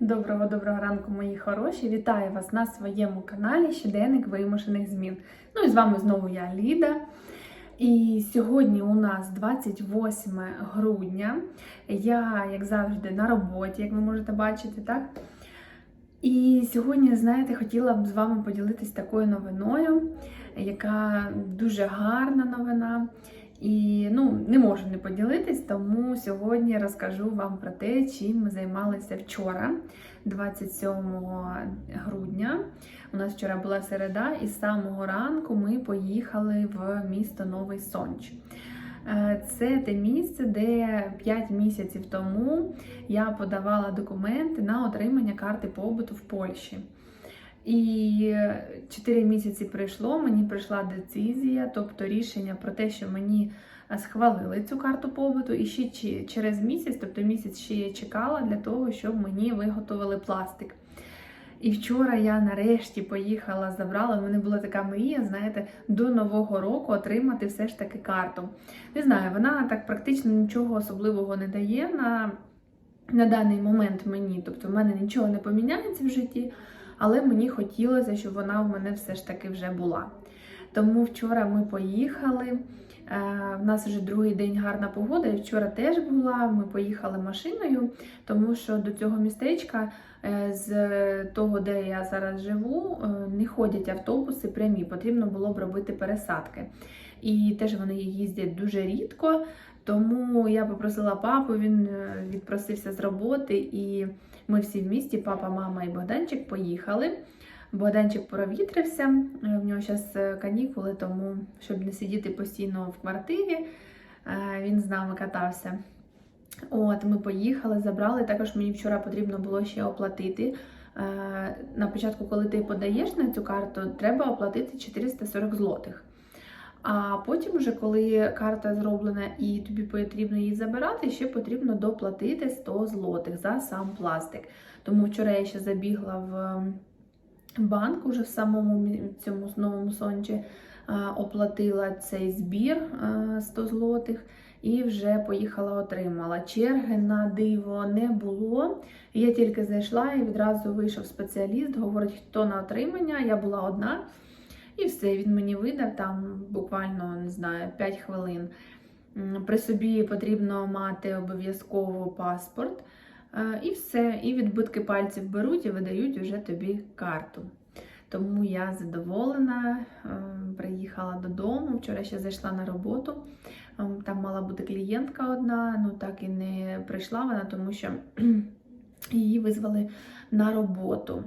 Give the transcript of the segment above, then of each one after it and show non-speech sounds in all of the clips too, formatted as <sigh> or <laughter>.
Доброго доброго ранку, мої хороші! Вітаю вас на своєму каналі Щоденник вимушених змін. Ну і з вами знову я Ліда. І сьогодні у нас 28 грудня. Я, як завжди, на роботі, як ви можете бачити, так? І сьогодні, знаєте, хотіла б з вами поділитись такою новиною, яка дуже гарна новина. І ну, не можу не поділитись, тому сьогодні розкажу вам про те, чим ми займалися вчора, 27 грудня. У нас вчора була середа, і з самого ранку ми поїхали в місто Новий Сонч. Е, Це те місце, де 5 місяців тому я подавала документи на отримання карти побуту в Польщі. І 4 місяці пройшло, мені прийшла децизія, тобто рішення про те, що мені схвалили цю карту побуту, і ще через місяць, тобто місяць ще я чекала для того, щоб мені виготовили пластик. І вчора я нарешті поїхала, забрала. У мене була така мрія, знаєте, до Нового року отримати все ж таки карту. Не знаю, вона так практично нічого особливого не дає на, на даний момент мені. Тобто в мене нічого не поміняється в житті, але мені хотілося, щоб вона в мене все ж таки вже була. Тому вчора ми поїхали. Е, В нас вже другий день гарна погода. Вчора теж була. Ми поїхали машиною, тому що до цього містечка е, з того, де я зараз живу, е, не ходять автобуси прямі. Потрібно було б робити пересадки. І теж вони їздять дуже рідко. Тому я попросила папу, він е, відпросився з роботи, і ми всі в місті, папа, мама і Богданчик, поїхали. Богданчик провітрився, е, в нього зараз канікули, тому щоб не сидіти постійно в квартирі, е, він з нами катався. От, ми поїхали, забрали. Також мені вчора потрібно було ще оплатити. Е, На початку, коли ти подаєш на цю карту, треба оплатити 440 злотих. А потім, вже коли карта зроблена і тобі потрібно її забирати, ще потрібно доплатити 100 злотих за сам пластик. Тому вчора я ще забігла в банк уже в самому цьому новому сончі, оплатила цей збір 100 злотих і вже поїхала, отримала. Черги на диво не було. Я тільки зайшла і відразу вийшов спеціаліст, говорить, хто на отримання. Я була одна. І все, він мені видав там буквально не знаю 5 хвилин. При собі потрібно мати обов'язково паспорт. Е, І все, і відбитки пальців беруть і видають вже тобі карту. Тому я задоволена, е, приїхала додому. Вчора ще зайшла на роботу. Е, Там мала бути клієнтка одна, ну так і не прийшла вона, тому що <clears throat> її визвали на роботу.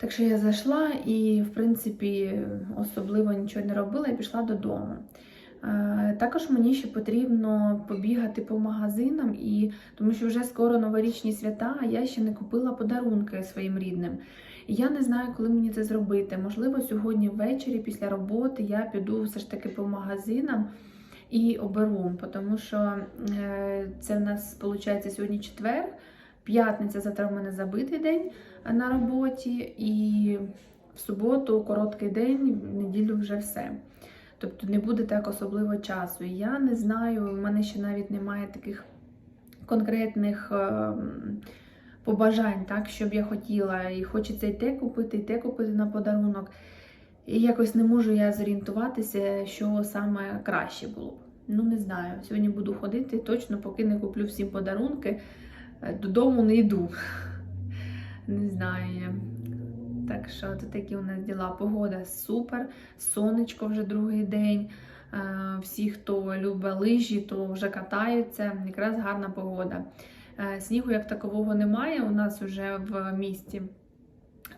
Так що я зайшла і, в принципі, особливо нічого не робила і пішла додому. Е, Також мені ще потрібно побігати по магазинам, і тому що вже скоро новорічні свята, а я ще не купила подарунки своїм рідним. І я не знаю, коли мені це зробити. Можливо, сьогодні ввечері після роботи я піду все ж таки по магазинам і оберу, тому що е, це в нас виходить сьогодні четвер, п'ятниця, завтра мене забитий день на роботі, і в суботу короткий день, в неділю вже все. Тобто не буде так особливо часу. Я не знаю, в мене ще навіть немає таких конкретних ем, побажань, так, що я хотіла. І хочеться і те купити, і те купити на подарунок. І якось не можу я зорієнтуватися, що саме краще було б. Ну, не знаю. Сьогодні буду ходити, точно, поки не куплю всім подарунки, е, додому не йду. Не знаю. Так що це такі у нас діла. Погода супер, сонечко вже другий день. Е, Всі, хто любить лижі, то вже катаються. Якраз гарна погода. Е, Снігу як такового немає у нас вже в місті.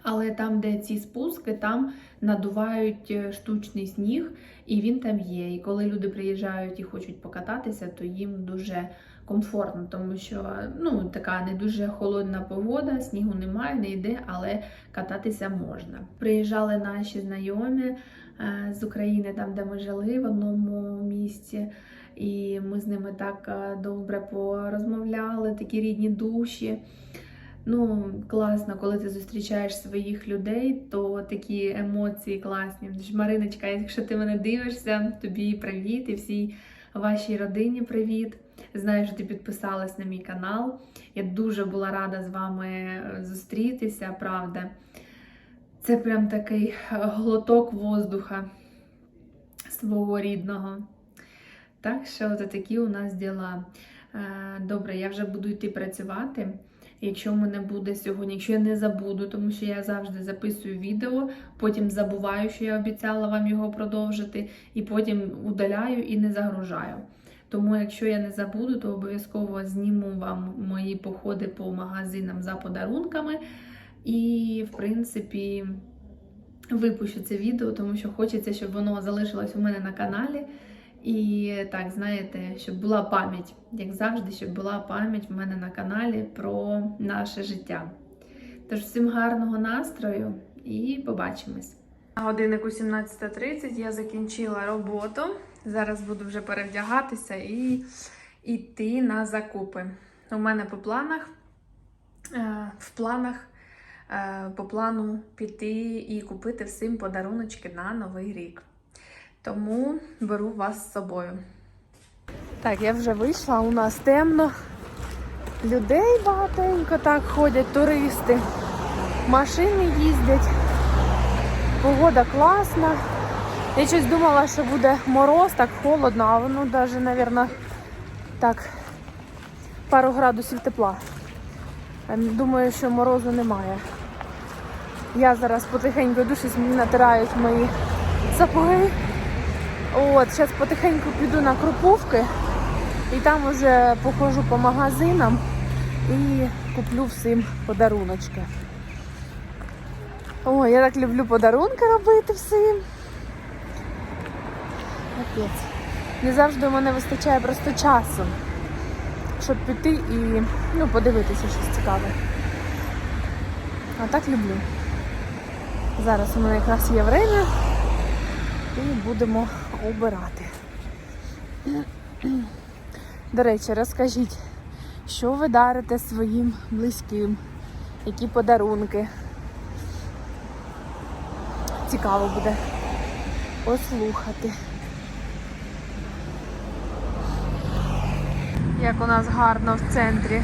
Але там, де ці спуски, там надувають е, штучний сніг, і він там є. І коли люди приїжджають і хочуть покататися, то їм дуже комфортно, тому що ну, така не дуже холодна погода, снігу немає, не йде, але кататися можна. Приїжджали наші знайомі е, з України, там де ми жили в одному місці. І ми з ними так е, добре порозмовляли, такі рідні душі. Ну, класно, коли ти зустрічаєш своїх людей, то такі емоції класні. Мариночка, якщо ти мене дивишся, тобі привіт і всій вашій родині привіт. Знаю, що ти підписалась на мій канал. Я дуже була рада з вами е, зустрітися, правда. Це прям такий глоток воздуха свого рідного. Так що це такі у нас діла. Е, Добре, я вже буду йти працювати. Якщо мене буде сьогодні, якщо я не забуду, тому що я завжди записую відео, потім забуваю, що я обіцяла вам його продовжити, і потім удаляю і не загружаю. Тому, якщо я не забуду, то обов'язково зніму вам мої походи по магазинам за подарунками. І, в принципі, випущу це відео, тому що хочеться, щоб воно залишилось у мене на каналі. І так, знаєте, щоб була пам'ять, як завжди, щоб була пам'ять в мене на каналі про наше життя. Тож всім гарного настрою і побачимось. На годиннику 17.30 я закінчила роботу. Зараз буду вже перевдягатися і йти на закупи. У мене по планах, е, в планах е, по плану піти і купити всім подаруночки на Новий рік. Тому беру вас з собою. Так, я вже вийшла, у нас темно. Людей багатенько так ходять, туристи. Машини їздять. Погода класна. Я щось думала, що буде мороз, так холодно, а воно навіть, мабуть, так, пару градусів тепла. Ем, Думаю, що морозу немає. Я зараз потихеньку душі натирають мої сапоги. От, зараз потихеньку піду на Круповки і там вже походжу по магазинам і куплю всім подаруночки. О, я так люблю подарунки робити всім. Капець. Не завжди у мене вистачає просто часу, щоб піти і ну, подивитися щось цікаве. А так люблю. Зараз у мене якраз є время і будемо обирати. До речі, розкажіть, що ви дарите своїм близьким, які подарунки. Цікаво буде послухати. Як у нас гарно в центрі.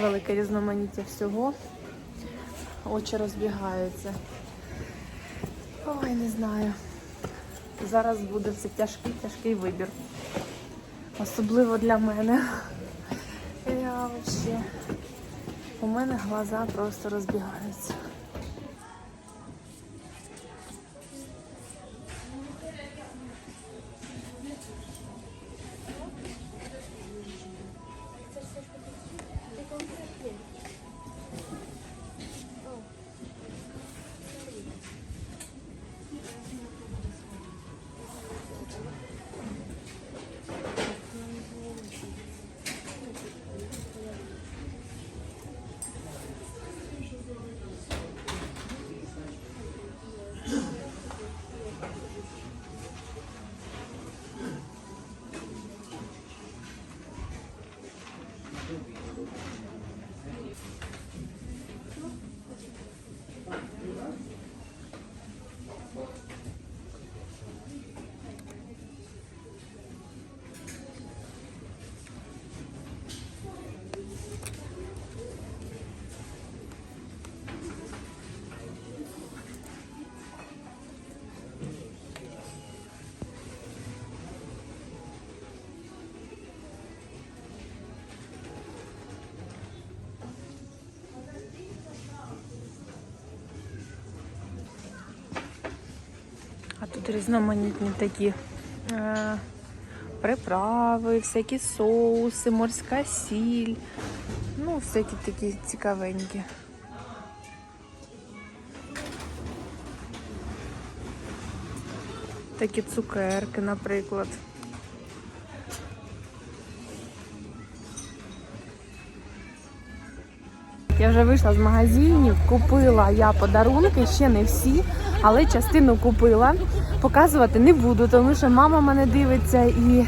Велике різноманіття всього. Очі розбігаються. Ой, не знаю. Зараз буде це тяжкий, тяжкий вибір. Особливо для мене. Я взагалі. У мене глаза просто розбігаються. Різноманітні такі е, приправи, всякі соуси, морська сіль. Ну, всякі такі цікавенькі. Такі цукерки, наприклад. Я вже вийшла з магазинів, купила я подарунки, ще не всі, але частину купила. Показувати не буду, тому що мама мене дивиться і,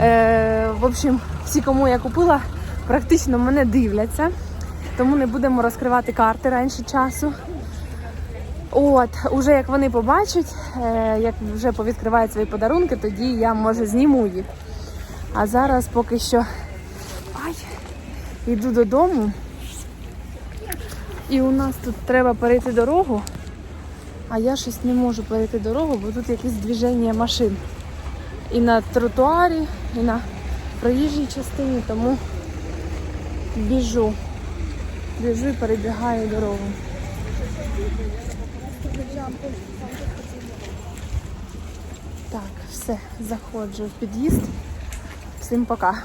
е, в общем, всі, кому я купила, практично мене дивляться. Тому не будемо розкривати карти раніше часу. От, уже як вони побачать, е, як вже повідкривають свої подарунки, тоді я може зніму їх. А зараз поки що ай, йду додому. І у нас тут треба перейти дорогу, а я щось не можу перейти дорогу, бо тут якесь движення машин. І на тротуарі, і на проїжджій частині, тому біжу. Біжу і перебігаю дорогу. Так, все, заходжу в під'їзд. Всім пока.